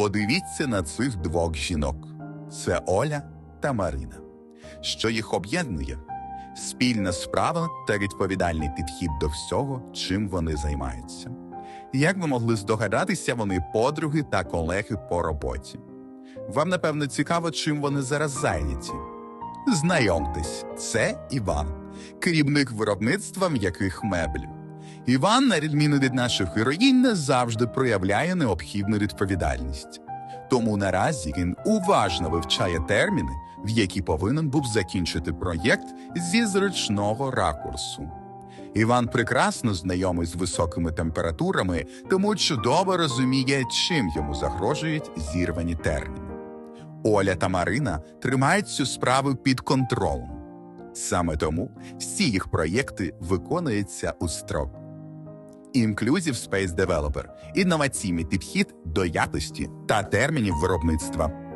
Подивіться на цих двох жінок: це Оля та Марина. Що їх об'єднує? Спільна справа та відповідальний підхід до всього, чим вони займаються. Як ви могли здогадатися, вони подруги та колеги по роботі. Вам, напевно, цікаво, чим вони зараз зайняті. Знайомтесь, це Іван, керівник виробництва м'яких меблів. Іван, на відміну від наших героїнь, не завжди проявляє необхідну відповідальність. Тому наразі він уважно вивчає терміни, в які повинен був закінчити проєкт зі зручного ракурсу. Іван прекрасно знайомий з високими температурами, тому чудово розуміє, чим йому загрожують зірвані терміни. Оля та Марина тримають цю справу під контролем. Саме тому всі їх проєкти виконуються у строк. Inclusive Space Developer – інноваційний підхід до якості та термінів виробництва.